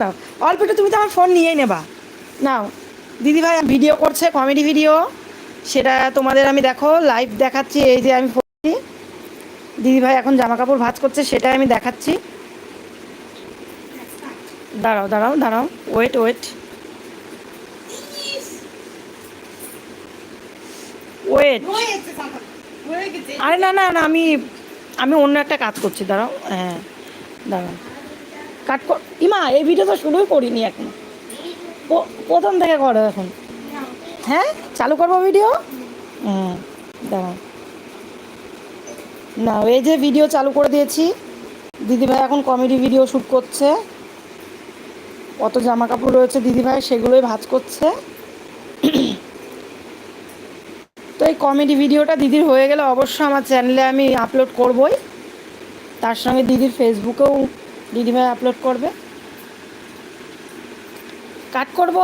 নাও অল্প একটু তুমি তো আমার ফোন নিয়েই নেবা। নাও। দিদি ভাই ভিডিও করছে কমেডি ভিডিও সেটা তোমাদের আমি দেখো লাইভ দেখাচ্ছি এই যে আমি দিদি ভাই এখন জামা কাপড় ভাজ করছে সেটাই আমি দেখাচ্ছি। দাঁড়াও দাঁড়াও দাঁড়াও। ওয়েট ওয়েট ওয়েট আরে না না না আমি আমি অন্য একটা কাজ করছি দাঁড়াও। হ্যাঁ দাঁড়াও। কাট ইমা, এই ভিডিও তো শুরুই করিনি এখন। প্রথম থেকে করো এখন। হ্যাঁ? চালু করব ভিডিও দাঁড়াও। না, এই যে ভিডিও চালু করে দিয়েছি। দিদিভাই এখন কমেডি ভিডিও শ্যুট করছে। কত জামা কাপড় রয়েছে দিদিভাই, সেগুলোই ভাজ করছে। তো এই কমেডি ভিডিওটা দিদির হয়ে গেলে অবশ্যই আমার চ্যানেলে আমি আপলোড করবই। তার সঙ্গে দিদির ফেসবুকেও দিদিভাই আপলোড করবে। কাট করব।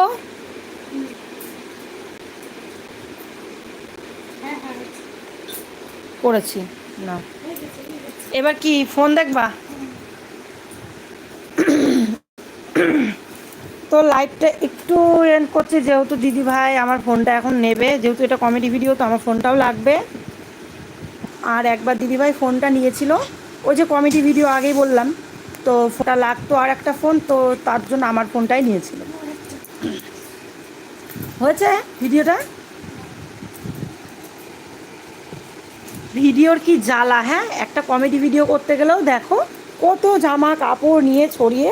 করেছি, না। এবার কি ফোন দেখবা? তো লাইভটা একটু এন্ড করছি, যেহেতু দিদি ভাই আমার ফোনটা এখন নেবে, যেহেতু এটা কমেডি ভিডিও তো আমার ফোনটাও লাগবে। আর একবার দিদি ভাই ফোনটা নিয়েছিল। ওই যে কমেডি ভিডিও আগেই বললাম। তো ফোনটা লাগতো আর একটা ফোন, তো তার জন্য আমার ফোনটাই নিয়েছিল। হয়েছে ভিডিওটা? ভিডিওর কি জ্বালা হ্যাঁ? একটা কমেডি ভিডিও করতে গেলেও দেখো কত জামা কাপড় নিয়ে ছড়িয়ে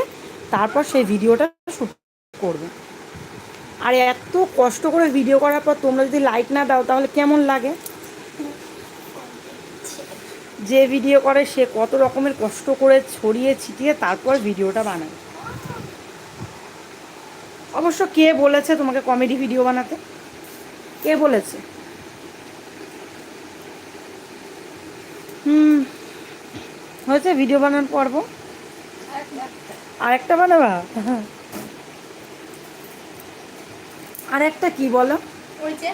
তারপর সেই ভিডিওটা শ্যুট করবে। আর এত কষ্ট করে ভিডিও করার পর তোমরা যদি লাইক না দাও তাহলে কেমন লাগে? যে ভিডিও করে, সে কত রকমের কষ্ট করে ছড়িয়ে ছিটিয়ে তারপর ভিডিওটা বানায়। অবশ্য কে বলেছে তোমাকে কমেডি ভিডিও বানাতে? কে বলেছে? হুম, হয়েছে ভিডিও বানানোর পর্ব? আরেকটা বানাবা? আর একটা কি বলো? ওই যে।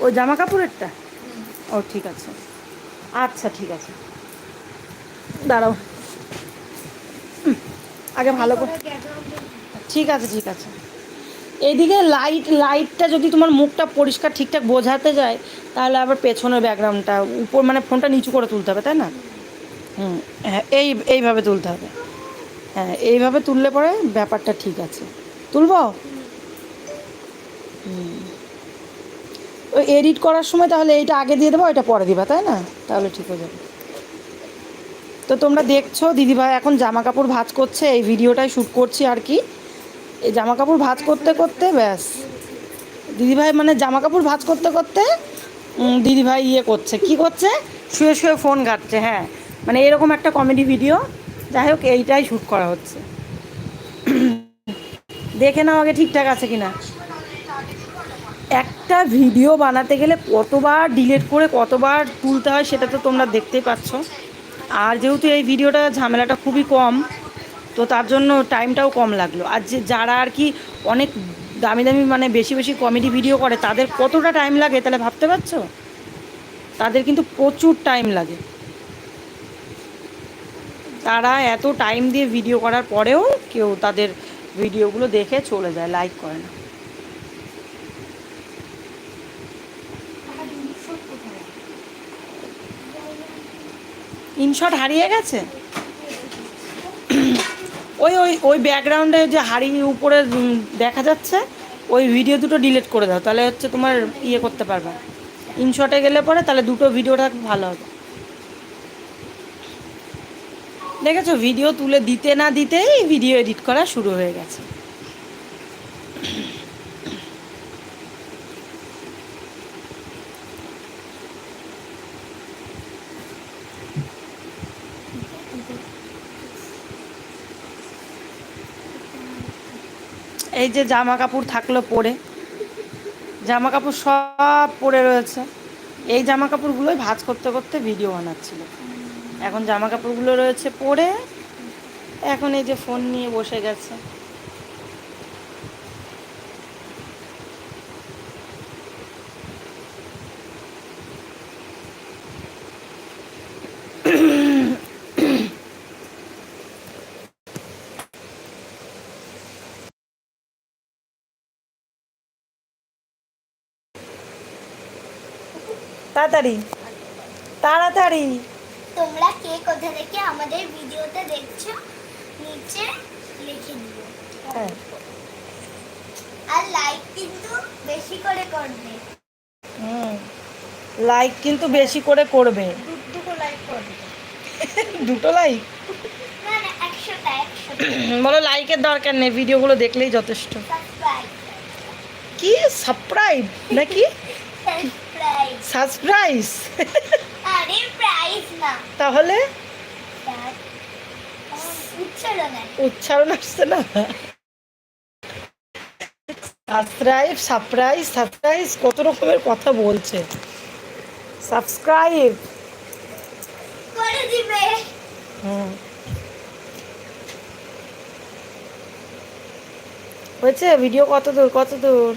ও জামা কাপড়েরটা ও ঠিক আছে। আচ্ছা ঠিক আছে। দাঁড়াও। আগে ভালো করে ঠিক আছে ঠিক আছে। এইদিকে লাইট লাইটটা যদি তোমার মুখটা পরিষ্কার ঠিকঠাক বোঝাতে যায় তাহলে আবার পেছনের ব্যাকগ্রাউন্ডটা উপর মানে ফোনটা নিচু করে তুলতে হবে তাই না? হুম হ্যাঁ এই এইভাবে তুলতে হবে। হ্যাঁ এইভাবে তুললে পরে ব্যাপারটা ঠিক আছে। তুলবো? হুম। ওই এডিট করার সময় তাহলে এইটা আগে দিয়ে দেবো এটা পরে দিবা, তাই না? তাহলে ঠিক হয়ে যাবে। তো তোমরা দেখছ, দিদিভাই এখন জামা কাপড় ভাঁজ করছে, এই ভিডিওটাই শ্যুট করছি আর কি। এই জামা কাপড় ভাঁজ করতে করতে, ব্যাস। দিদিভাই মানে জামা কাপড় ভাঁজ করতে করতে দিদিভাই ইয়ে করছে। কি করছে? শুয়ে শুয়ে ফোন ঘাটছে হ্যাঁ। মানে এরকম একটা কমেডি ভিডিও যাই হোক, এইটাই শ্যুট করা হচ্ছে। দেখে নাও আগে ঠিকঠাক আছে কিনা। একটা ভিডিও বানাতে গেলে কতবার ডিলিট করে কতবার তুলতে হয় সেটা তো তোমরা দেখতেই পাচ্ছ। আর যেহেতু এই ভিডিওটা ঝামেলাটা খুবই কম, তো তার জন্য টাইমটাও কম লাগল। আর যে যারা আর কি অনেক দামি দামি মানে বেশি বেশি কমেডি ভিডিও করে, তাদের কতটা টাইম লাগে তাহলে ভাবতে পারছ? তাদের কিন্তু প্রচুর টাইম লাগে। তারা এত টাইম দিয়ে ভিডিও করার পরেও কেউ তাদের ভিডিওগুলো দেখে চলে যায়, লাইক করে না। ইনশট হারিয়ে গেছে? ওই ওই ওই ব্যাকগ্রাউন্ডে যে হাড়ি উপরে দেখা যাচ্ছে, ওই ভিডিও দুটো ডিলিট করে দাও, তাহলে হচ্ছে তোমার ইয়ে করতে পারবে। ইনশটে গেলে পরে তাহলে দুটো ভিডিওটা ভালো হবে। দেখেছ, ভিডিও তুলে দিতে না দিতেই ভিডিও এডিট করা শুরু হয়ে গেছে। এই যে জামা কাপড় থাকল পরে জামা কাপড় সব পরে রয়েছে। এই জামা কাপড়গুলোই ভাজ করতে করতে ভিডিও বানাচ্ছিল। এখন জামা কাপড়গুলো রয়েছে পরে, এখন এই যে ফোন নিয়ে বসে গেছে। তাড়াতাড়ি তাড়াতাড়ি। তোমরা কে কোথা থেকে আমাদের ভিডিওতে দেখছ নিচে লিখে দিও। হ্যাঁ। আর লাইক কিন্তু বেশি করে করবে। হুম। লাইক কিন্তু বেশি করে করবে। দুটো লাইক করবে। দুটো লাইক বলো লাইকের দরকার নেই ভিডিওগুলো দেখলেই যথেষ্ট। কি? সাবস্ক্রাইব নাকি? সাবস্ক্রাইব আরে প্রাইস না। তাহলে? উচ্চারণ আসছে না। সাবস্ক্রাইব সারপ্রাইজ সারপ্রাইজ কত রকমের কথা বলছে। সাবস্ক্রাইব করে দিবে। হুম। হয়েছে? ভিডিও কত দূর কত দূর?